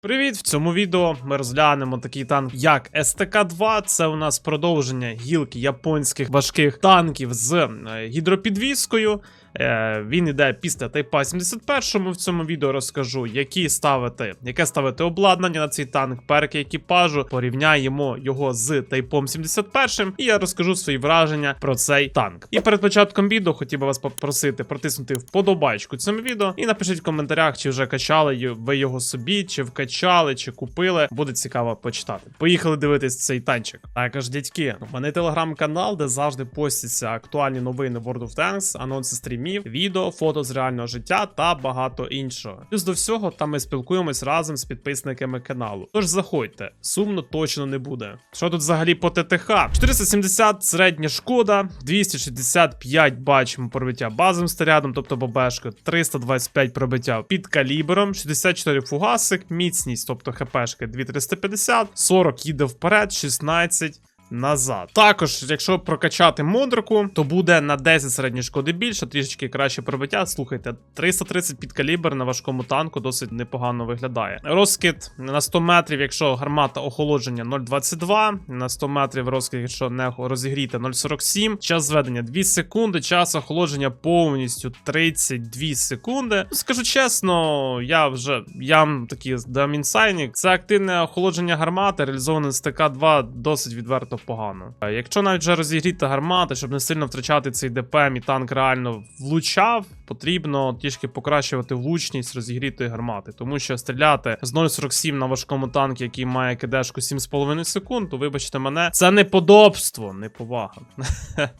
Привіт! В цьому відео ми розглянемо такий танк, як СТК-2. Це у нас продовження гілки японських важких танків з е, гідропідвіскою. Е, він іде після Тайпа 71. В цьому відео розкажу, які ставити, яке ставити обладнання на цей танк, перки екіпажу. Порівняємо його з Тайпом 71. І я розкажу свої враження про цей танк. І перед початком відео хотів би вас попросити протиснути вподобайку цьому відео і напишіть в коментарях, чи вже качали ви його собі, чи вкачали, чи купили. Буде цікаво почитати. Поїхали дивитись цей танчик. Також, дядьки, у мене телеграм-канал, де завжди постяться актуальні новини World of Tanks, анонси стрімів, відео, фото з реального життя та багато іншого. Плюс до всього, там ми спілкуємось разом з підписниками каналу. Тож заходьте, сумно точно не буде. Що тут взагалі по ТТХ? 470 середня шкода, 265 бачимо пробиття базовим снарядом, тобто бобешко, 325 пробиття під калібром, 64 фугасик, міцність, тобто хпшки 2350, 40 їде вперед, 16 назад. Також, якщо прокачати модерку, то буде на 10 середньої шкоди більше, трішечки краще пробиття. Слухайте, 330 під калібр на важкому танку досить непогано виглядає. Розкид на 100 метрів, якщо гармата охолодження 0,22, на 100 метрів розкид, якщо не розігріти 0,47. Час зведення 2 секунди, час охолодження повністю 32 секунди. Скажу чесно, я вже ям такий дамінсайнік. Це активне охолодження гармати, реалізоване з ТК-2 досить відверто погано. Якщо навіть вже розігріти гармати, щоб не сильно втрачати цей ДПМ і танк реально влучав, потрібно трішки покращувати влучність розігрітої гармати, тому що стріляти з 0,47 на важкому танку, який має кидешку 7,5 секунд, то вибачте мене, це неподобство, неповага.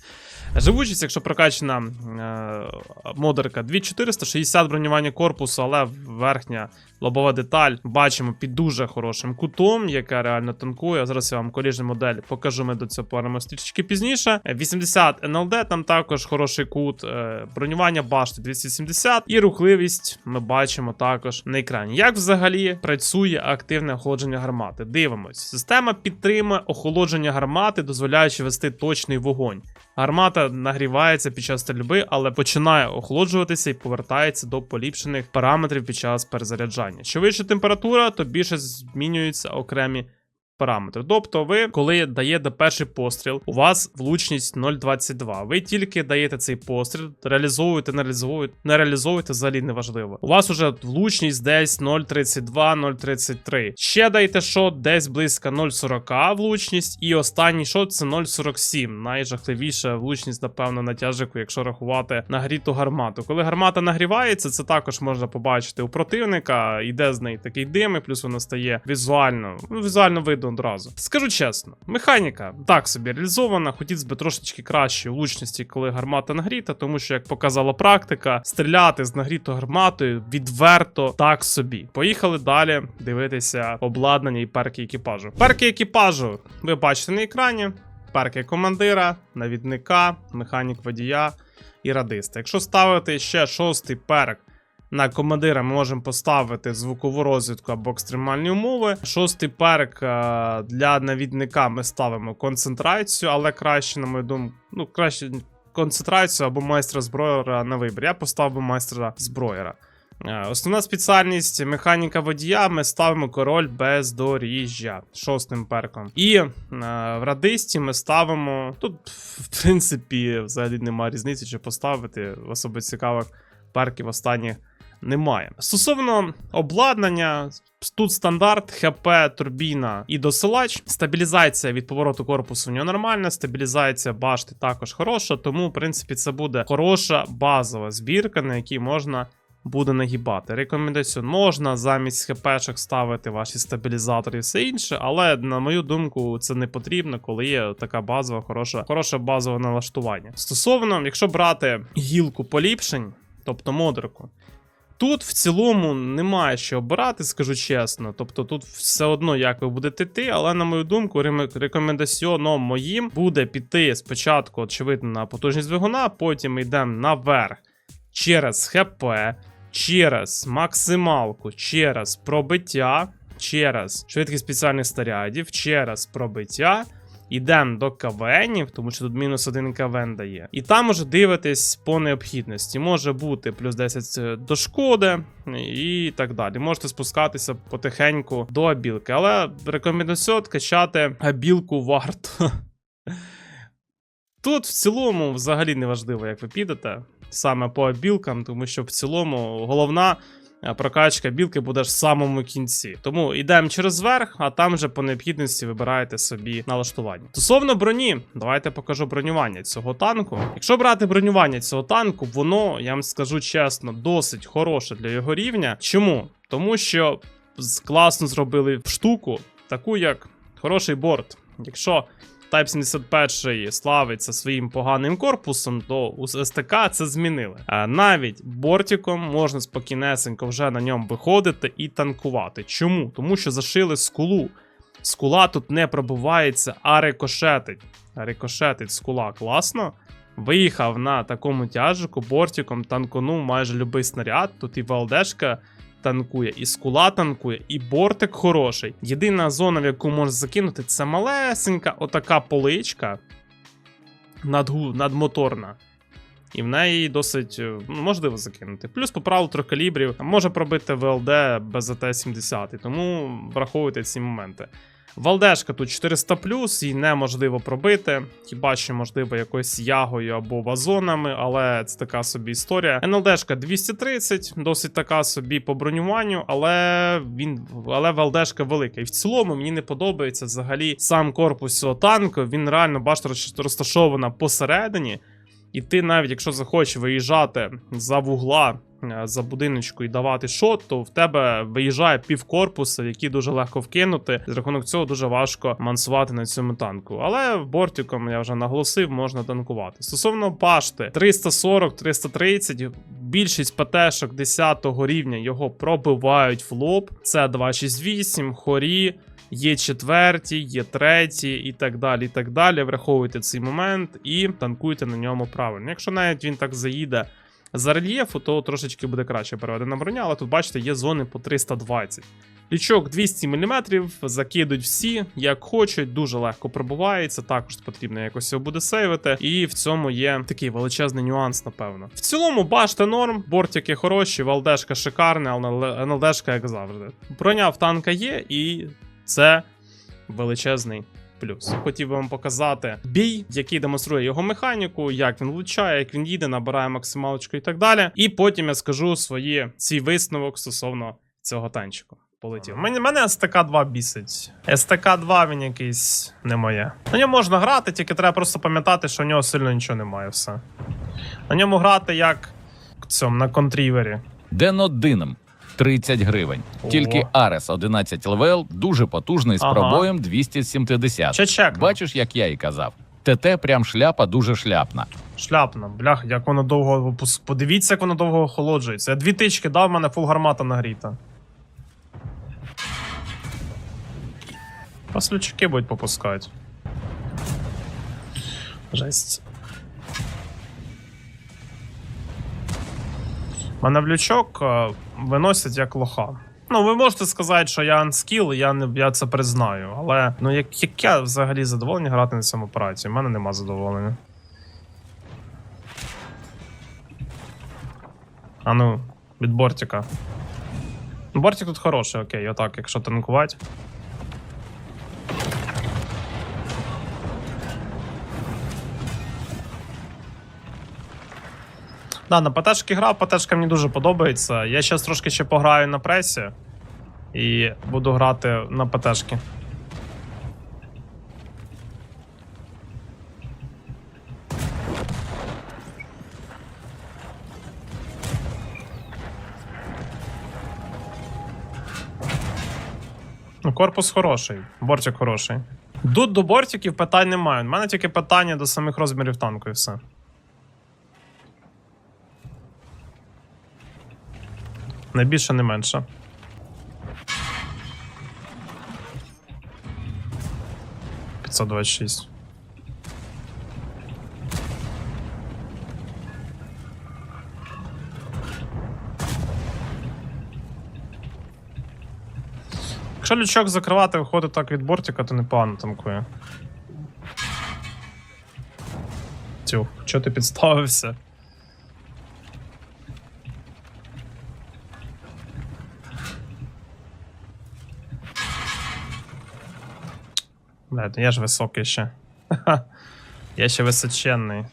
Живучість, якщо прокачана е, модерка 2460 бронювання корпусу, але верхня лобова деталь бачимо під дуже хорошим кутом, яка реально танкує. Зараз я вам коліжну модель покажу. Ми до цього повернемось трішки пізніше. Е, 80 НЛД, там також хороший кут. Е, бронювання башти 270 і рухливість ми бачимо також на екрані. Як взагалі працює активне охолодження гармати? Дивимось. Система підтримує охолодження гармати, дозволяючи вести точний вогонь. Гармата нагрівається під час стрільби, але починає охолоджуватися і повертається до поліпшених параметрів під час перезаряджання. Що вища температура, то більше змінюються окремі параметри. Тобто, ви, коли даєте перший постріл, у вас влучність 0,22. Ви тільки даєте цей постріл, реалізовуєте, не реалізовуєте, не реалізовуєте, взагалі неважливо. У вас уже влучність десь 0,32, 0,33. Ще дайте шот десь близько 0,40 влучність, і останній шот це 0,47. Найжахливіша влучність, напевно, на тяжику, якщо рахувати нагріту гармату. Коли гармата нагрівається, це також можна побачити у противника. Йде з неї такий дим, і плюс вона стає візуально, ну, візуально видно одразу. Скажу чесно, механіка так собі реалізована, хотілося б трошечки кращої влучності, коли гармата нагріта, тому що, як показала практика, стріляти з нагрітою гарматою відверто так собі. Поїхали далі дивитися обладнання і перки екіпажу. Перки екіпажу ви бачите на екрані. Перки командира, навідника, механік водія і радиста. Якщо ставити ще шостий перк на командира, ми можемо поставити звукову розвідку або екстремальні умови. Шостий перк е, для навідника ми ставимо концентрацію, але краще, на мою думку, ну краще концентрацію або майстра зброєра на вибір. Я поставив майстра зброєра. Е, Основна спеціальність механіка водія. Ми ставимо король бездоріжжя шостим перком. І е, в радисті ми ставимо. Тут, в принципі, взагалі немає різниці, чи поставити особо цікавих перків останніх немає. Стосовно обладнання, тут стандарт, ХП, турбіна і досилач. Стабілізація від повороту корпусу у нього нормальна, стабілізація башти також хороша, тому, в принципі, це буде хороша базова збірка, на якій можна. Буде нагибати. Рекомендацію можна замість хпшок ставити ваші стабілізатори і все інше, але на мою думку, це не потрібно, коли є така базова, хороша, хороше базове налаштування. Стосовно, якщо брати гілку поліпшень, тобто модерку, Тут в цілому немає що обирати, скажу чесно. Тобто тут все одно як ви будете йти, але на мою думку, рекомендаціоном моїм буде піти спочатку, очевидно, на потужність двигуна, потім йдемо наверх через ХП, через максималку, через пробиття, через швидкість спеціальних снарядів, через пробиття. Йдемо до КВНів, тому що тут мінус один КВН дає. І там уже дивитесь по необхідності. Може бути плюс 10 до шкоди і так далі. Можете спускатися потихеньку до абілки. Але рекомендацію качати абілку варто. Тут в цілому взагалі не важливо, як ви підете саме по абілкам, тому що в цілому головна е, прокачка білки буде в самому кінці. Тому йдемо через верх, а там вже по необхідності вибираєте собі налаштування. Стосовно броні, давайте покажу бронювання цього танку. Якщо брати бронювання цього танку, воно, я вам скажу чесно, досить хороше для його рівня. Чому? Тому що класно зробили штуку, таку як хороший борт. Якщо Type 71 славиться своїм поганим корпусом, то у СТК це змінили. А навіть бортиком можна спокійнесенько вже на ньому виходити і танкувати. Чому? Тому що зашили скулу. Скула тут не пробивається, а рикошетить. Рикошетить скула класно. Виїхав на такому тяжику, бортиком танконув майже любий снаряд. Тут і ВЛДшка танкує, і скула танкує, і бортик хороший. Єдина зона, в яку можна закинути, це малесенька отака поличка надгу, надмоторна. І в неї досить е, ну, можливо закинути. Плюс по правилу трьохкалібрів може пробити ВЛД без АТ-70, тому враховуйте ці моменти. Валдешка тут 400 її неможливо пробити. Хіба що можливо якоюсь ягою або вазонами, але це така собі історія. НЛДшка 230, досить така собі по бронюванню, але він але Валдешка велика. І в цілому мені не подобається взагалі сам корпус цього танку. Він реально бачите, розташована посередині. І ти навіть якщо захочеш виїжджати за вугла е, за будиночку і давати шот, то в тебе виїжджає півкорпуса, який дуже легко вкинути. З рахунок цього дуже важко мансувати на цьому танку. Але бортиком я вже наголосив, можна танкувати. Стосовно башти 340-330, більшість ПТшок 10 рівня його пробивають в лоб. Це 268, хорі. Є четверті, є треті і так далі. і так далі. Враховуйте цей момент і танкуйте на ньому правильно. Якщо навіть він так заїде за рельєфу, то трошечки буде краще переведена броня, але тут, бачите, є зони по 320. Лічок 200 мм, закидують всі, як хочуть, дуже легко пробувається. Також потрібно якось його буде сейвити. І в цьому є такий величезний нюанс, напевно. В цілому, бачите, норм, бортики хороші, валдешка шикарна, але НЛДшка, як завжди. Броня в танка є, і це величезний плюс. Хотів би вам показати бій, який демонструє його механіку, як він влучає, як він їде, набирає максималочку і так далі. І потім я скажу свої свій висновок стосовно цього танчику. Полетів. Мене, мене СТК-2 бісить. СТК-2 він якийсь не моє. На ньому можна грати, тільки треба просто пам'ятати, що в нього сильно нічого немає. Все. На ньому грати як в цьому, на контрівері. Денодином 30 гривень. О. Тільки Арес 11 левел, дуже потужний з Ага. пробоєм 270. Ще чек. Бачиш, як я і казав. ТТ прям шляпа дуже шляпна. Шляпна, блях, як воно довго. Подивіться, як воно довго охолоджується. Я дві тички дав, в мене фул гармата нагріта. Послючки будуть попускати. Жесть. Мене в лючок е, виносять як лоха. Ну, ви можете сказати, що я анскіл, я не я це признаю. Але ну як, як я взагалі задоволений грати на цьому апараті? У мене нема задоволення. А ну, від бортика. Бортик тут хороший, окей, отак, якщо танкувати. Да, на ПТшки грав, ПТшка мені дуже подобається. Я зараз трошки ще пограю на пресі і буду грати на ПТшки. Ну, Корпус хороший, бортик хороший. Тут до бортиків питань немає. У мене тільки питання до самих розмірів танку і все. Не більше, не менше. П'ятсот двадцять шість. Якщо лючок закривати, виходить так від бортика, то непогано танкує. Тю, чого ти підставився? Блядь, ну я ж високий ще. Я ще височенний.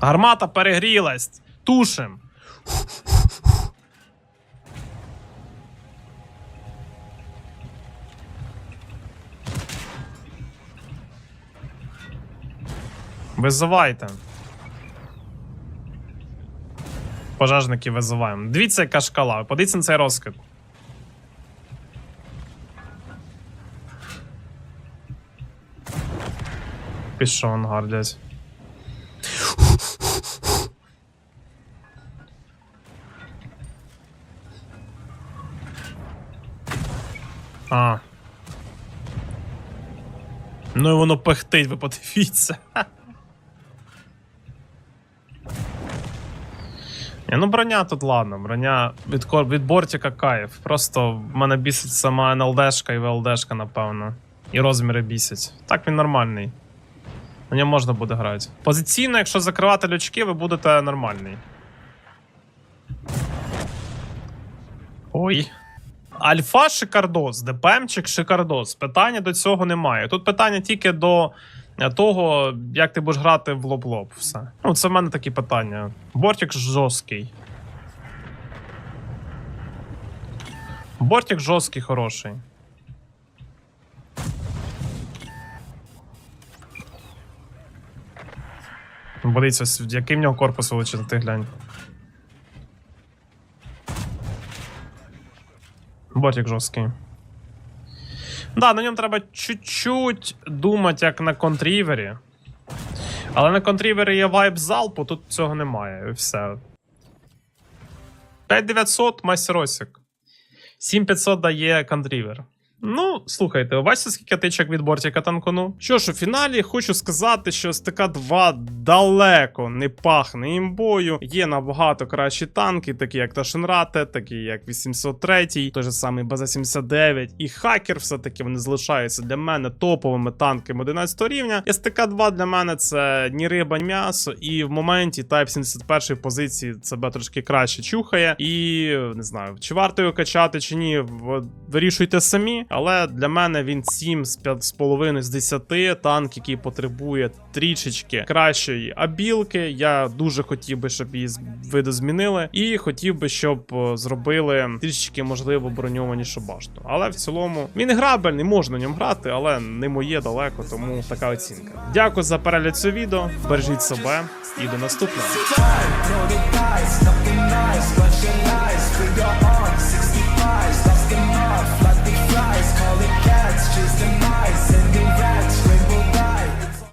Гармата перегрілась. Тушим. Визивайте. Пожежники визиваємо. Дивіться, яка шкала. Подивіться на цей розкид. Пішов ангар десь. А. Ну і воно пехтить, ви подивіться. Ну броня тут ладно, броня від, від бортика кайф. Просто в мене бісить сама НЛДшка і ВЛДшка, напевно. І розміри бісять. Так він нормальний. На ньому можна буде грати. Позиційно, якщо закривати лючки, ви будете нормальний. Ой. Альфа шикардос, ДПМчик шикардос. Питання до цього немає. Тут питання тільки до того, як ти будеш грати в лоб-лоб. Все. Ну, це в мене такі питання. Бортик жорсткий. Бортик жорсткий, хороший. Подивіться, який в нього корпус величезний, ти глянь. Ботик жорсткий. Да, на ньому треба чуть-чуть думати, як на контрівері. Але на контрівері є вайб залпу, тут цього немає. І все. 5900 мастеросик. 7500 дає контрівер. Ну, слухайте, бачите, скільки тичок від бортика танкону? Що ж, у фіналі хочу сказати, що СТК 2 далеко не пахне імбою. Є набагато кращі танки, такі як Ташенрате, такі як 803, той же самий База 79 і Хакер, все-таки вони залишаються для мене топовими танками 11 рівня. СТК 2 для мене це ні риба, ні м'ясо, і в моменті Type 71 позиції себе трошки краще чухає. І не знаю, чи варто його качати, чи ні, вирішуйте самі. Але для мене він 7 з 5,5 з 10 танк, який потребує трішечки кращої абілки. Я дуже хотів би, щоб її видозмінили. І хотів би, щоб е, зробили трішечки, можливо, броньованішу башту. Але в цілому він грабельний, можна в ньому грати, але не моє далеко, тому така оцінка. Дякую за перегляд цього відео. Бережіть себе і до наступного. flies, calling cats, chasing mice, sending rats.